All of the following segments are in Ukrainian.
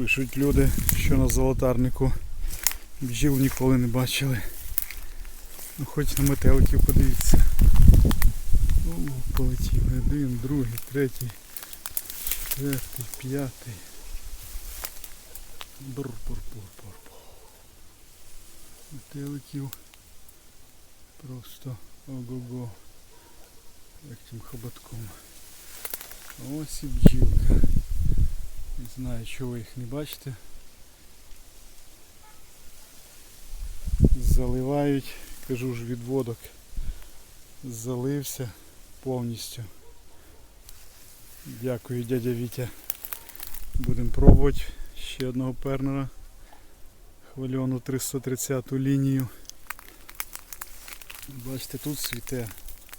Пишуть люди, що на золотарнику бджіл ніколи не бачили. Ну хоч на метеликів подивіться. О, полетіли один, другий, третій, четвертий, п'ятий. Бур-бур-бур-бур. Метеликів просто ого-го. Як тим хоботком. Ось і бджілка. Не знаю, чого ви їх не бачите. Заливають, кажу ж відводок. Залився повністю. Дякую, дядя Вітя. Будемо пробувати ще одного пернера. Хвильону 330 лінію. Бачите, тут світе,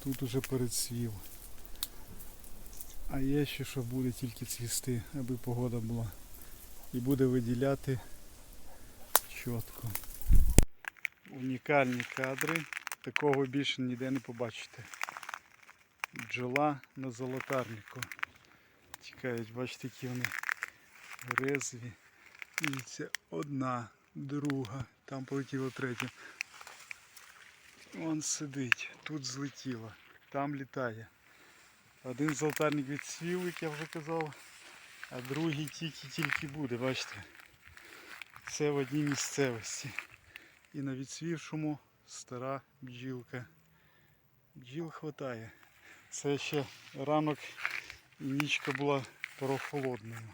тут уже передсвів. А є ще що буде тільки цвісти, аби погода була. І буде виділяти чітко. Унікальні кадри. Такого більше ніде не побачите. Бджола на золотарнику. Тікають, бачите, які вони резві. Дивіться, одна, друга, там полетіла третя. Вон сидить, тут злетіла, там літає. Один золотарник відсвів, як я вже казав, а другий тільки-тільки буде, бачите. Це в одній місцевості. І на відсвівшому стара бджілка. Бджіл хватає. Це ще ранок і нічка була прохолодною.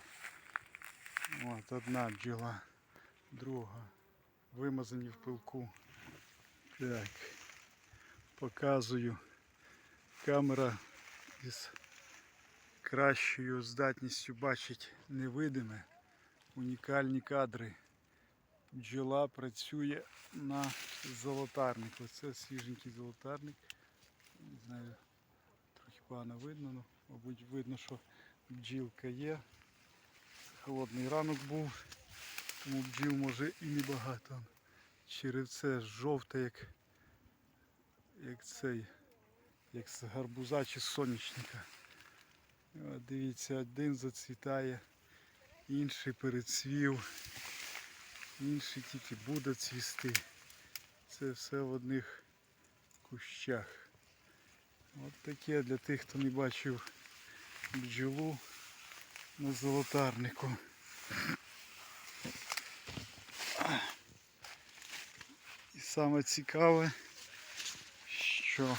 От одна бджіла, друга. Вимазані в пилку. Так. Показую. Камера із кращою здатністю бачить невидиме. Унікальні кадри. Бджола працює на золотарнику. Це свіженький золотарник. Не знаю, трохи погано видно, ну, мабуть, видно, що бджілка є. Холодний ранок був, тому бджіл може і небагато. Черевце жовте, як, як цей, як з гарбуза чи з сонячника. От дивіться, один зацвітає, інший перецвів, інший тільки буде цвісти. Це все в одних кущах. От таке для тих, хто не бачив бджолу на золотарнику. І саме цікаве, що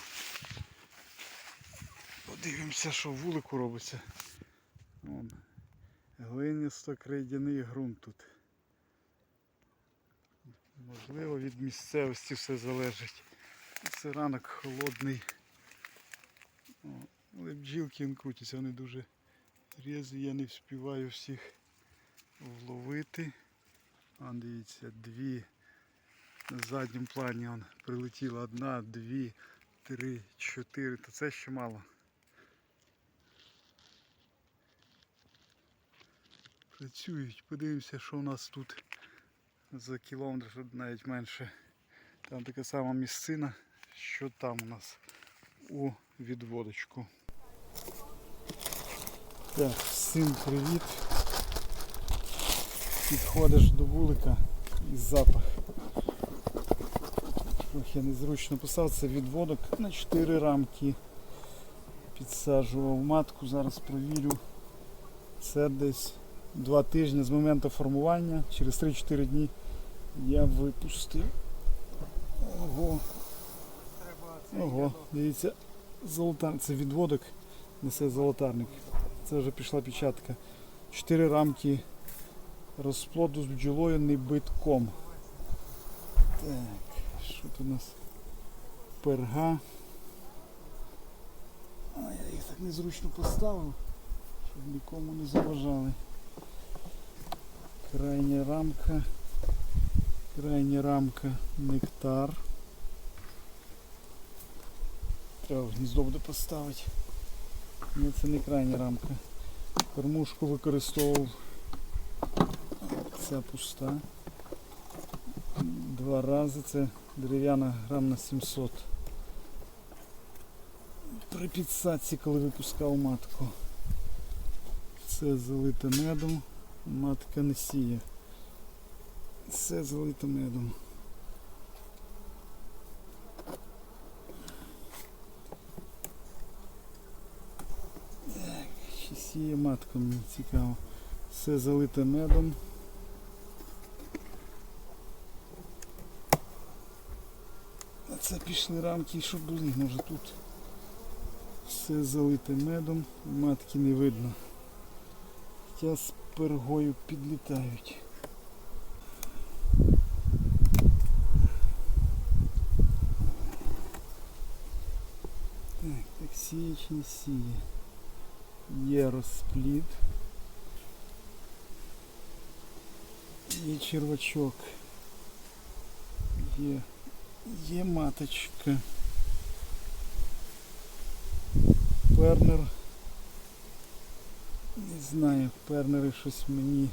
подивимося, що вулику робиться. Вон, глинисто крейдяний ґрунт тут. Можливо від місцевості все залежить. Це ранок холодний. О, але бджілки він крутяться, вони дуже різні, я не вспіваю всіх вловити. А дивіться, дві. На задньому плані он прилетіла одна, дві, три, чотири. Та це ще мало. Працюють. Подивимося, що у нас тут за кілометр, навіть менше. Там така сама місцина, що там у нас у відводочку. Так, всім привіт. Підходиш до вулика і запах. Трохи незручно писав, це відводок на 4 рамки. Підсаджував матку, зараз провірю. Це десь 2 тижні з моменту формування. Через 3-4 дні я випустив. Ого. Ого, дивіться, золотар... це відводок, несе золотарник. Це вже пішла печатка. 4 рамки розплоду з бджолою не битком. Так, що тут у нас? Перга. А я їх так незручно поставив, щоб нікому не заважали. Крайня рамка. Крайня рамка нектар. Треба гніздо буде поставити. Ні, це не крайня рамка. Кормушку використовував. Ця пуста. Два рази це дерев'яна грам на 700. При підсадці, коли випускав матку. Це залите медом. Матка не сіє. Все залито медом. Чи сіє матка, мені цікаво. Все залите медом. А це пішли рамки, що були, може тут. Все залите медом, матки не видно. Хоча з пергою підлітають. Так, так сіє. Є розплід. Є червачок. Є, є маточка. Пернер. Знаю, пернери щось мені.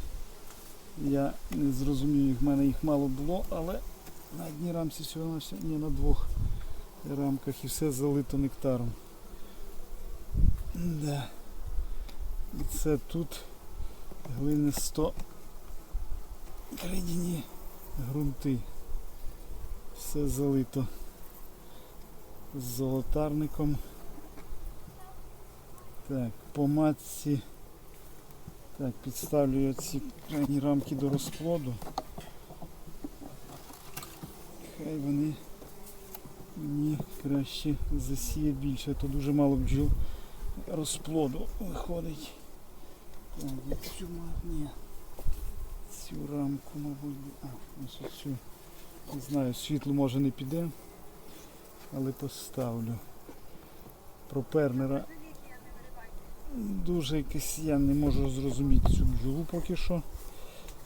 Я не зрозумів, в мене їх мало було, але на одній рамці всього ні, на двох рамках і все залито нектаром. Да. І це тут глинисто крейдяні ґрунти. Все залито з золотарником. Так, по матці. Так, підставлю я ці крайні рамки до розплоду. Хай вони мені краще засіє більше, то дуже мало бджіл розплоду виходить. Так, я цю ні. Цю рамку, мабуть, а, ось оцю. Не знаю, світло може не піде, але поставлю. Про пернера дуже якось я не можу зрозуміти цю бджолу поки що.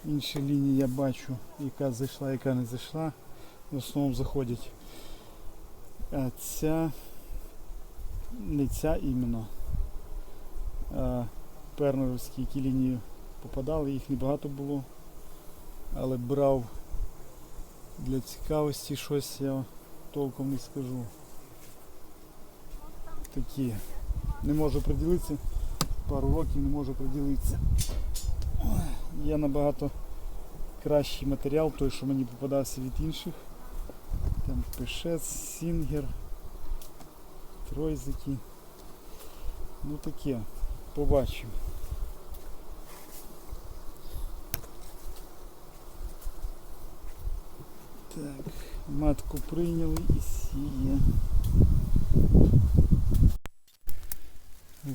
Інші лінії я бачу, яка зайшла, яка не зайшла. В основному заходять. А ця не ця іменно. А пернерівські, які лінії попадали, їх небагато було. Але брав для цікавості щось я толком не скажу. Такі. Не можу приділитися. Пару років не можу приділитися. Є набагато кращий матеріал, той, що мені попадався від інших. Там пешець, сінгер, тройзики. Ну таке. Побачимо. Так, матку прийняли і сіє.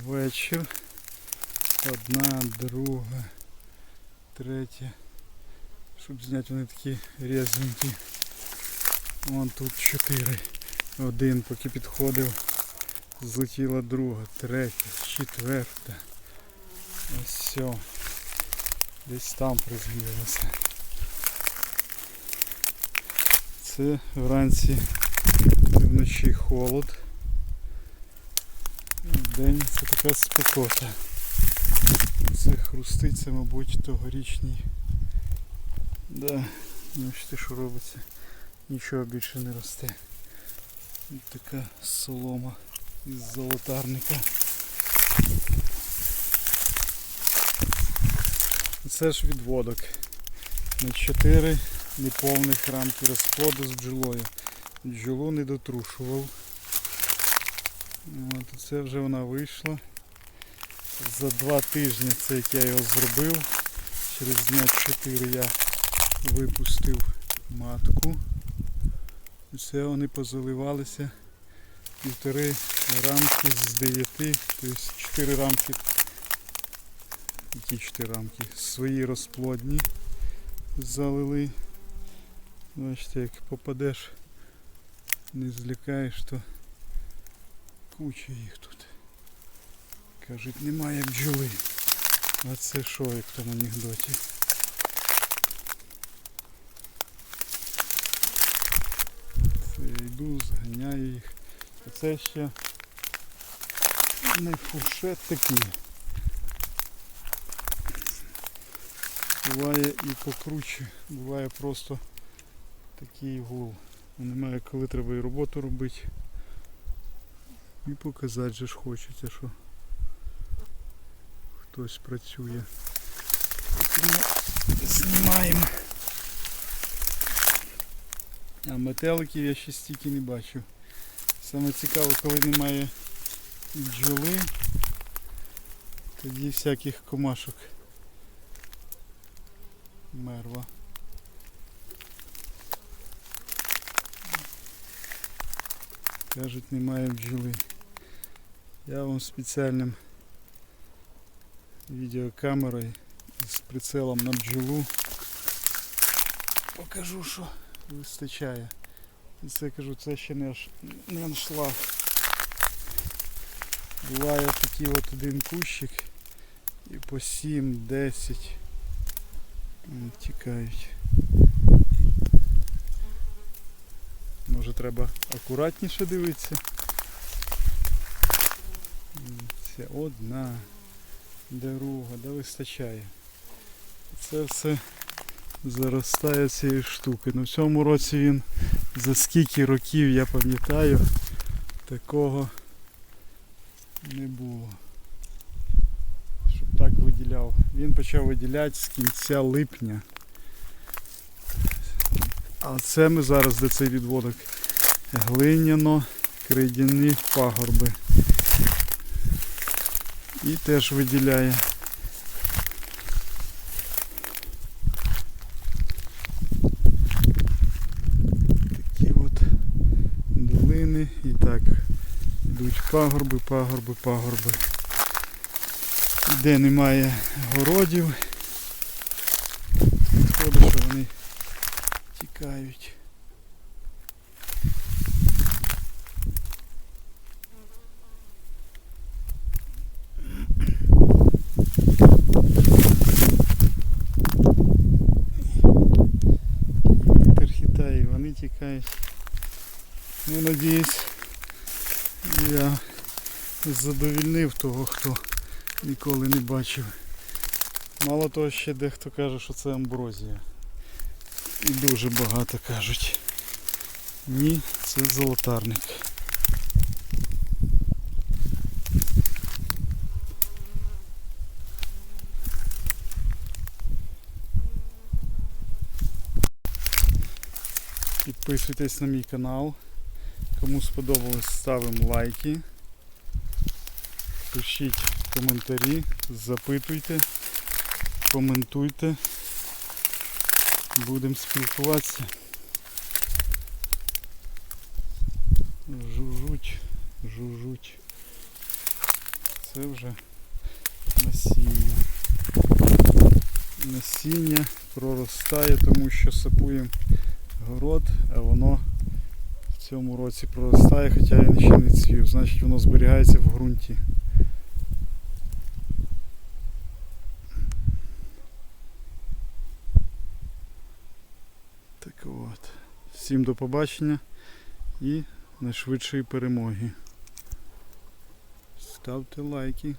Вечір. Одна, друга, третя. Щоб зняти вони такі різненькі. Вон тут чотири. Один поки підходив. Злетіла друга, третя, четверта. Ось все. Десь там приземлилося. Це вранці вночі холод. День це така спекота. Це хрустить, це, мабуть, тогорічний. Да, бачите, що робиться. Нічого більше не росте. Така солома із золотарника. Це ж відводок. На 4 неповних рамки розплоду з бджолою. Бджолу не дотрушував. От, це вже вона вийшла. За два тижні це як я його зробив. Через дня 4 я випустив матку. І це вони позаливалися півтори рамки з 9, тобто 4 рамки. Які 4 рамки? Свої розплодні залили. Бачите, як попадеш, не злякаєш, то куча їх тут. Кажуть, немає бджоли. А це що, як в тому анекдоті? Це я йду, зганяю їх. Це ще не фуршет такий. Буває і покруче, буває просто такий гул. Немає коли треба і роботу робити. І показати же ж хочеться, що хтось працює. знімаємо. А метеликів я ще стільки не бачив. Саме цікаво, коли немає бджоли, тоді всяких комашок. Мерва. Кажуть, немає бджоли. Я вам спеціальним відеокамерою з прицелом на бджолу покажу, що вистачає. І це кажу, це ще не, не аншлаг. Буває такий от один кущик і по 7-10 тікають. Може треба акуратніше дивитися. Це одна, друга, да вистачає. Це все заростає цією штукою. Ну в цьому році він за скільки років я пам'ятаю, такого не було. Щоб так виділяв. Він почав виділяти з кінця липня. А це ми зараз де цей відводок. Глиняно крейдяні пагорби. І теж виділяє. Такі от долини і так йдуть пагорби, пагорби, пагорби. Де немає городів, виходить, що вони тікають. Вітер хитає, вони тікають. Ну, надіюсь, я задовільнив того, хто ніколи не бачив. Мало того, ще дехто каже, що це амброзія. І дуже багато кажуть. Ні, це золотарник. Підписуйтесь на мій канал. Кому сподобалось, ставимо лайки. Пишіть коментарі, запитуйте, коментуйте. Будемо спілкуватися. Жужуть, жужуть. Це вже насіння. Насіння проростає, тому що сапуємо город, а воно в цьому році проростає, хоча він ще не цвів. Значить воно зберігається в ґрунті. Так от. Всім до побачення і найшвидшої перемоги. Ставте лайки.